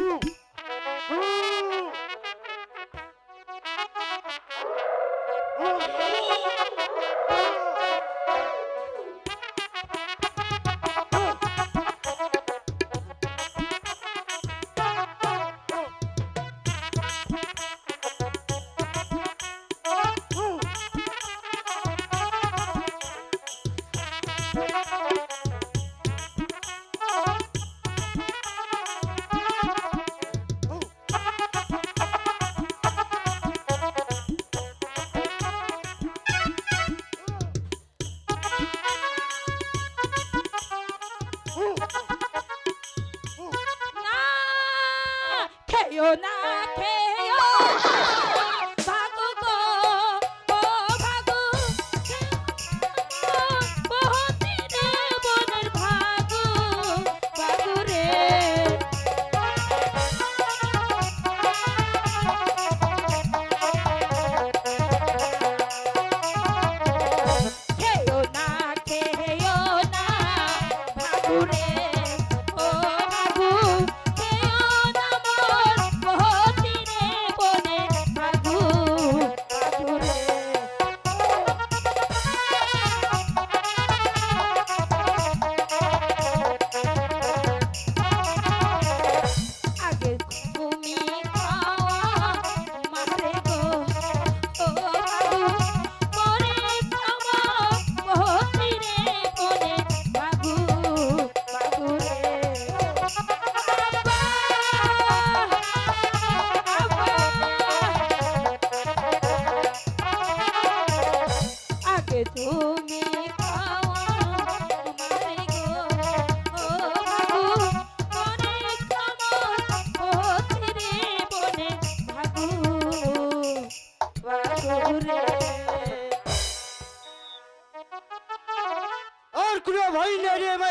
Oh, খেয়েও না খেয়েও প্রভুরে আর কোনো ভয় নেই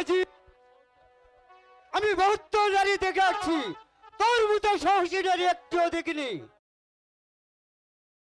আজি আমি বহুত্ব দাঁড়িয়ে দেখে আসছি। তোর মতো সাহসী দাঁড়িয়ে একটিও দেখিনি।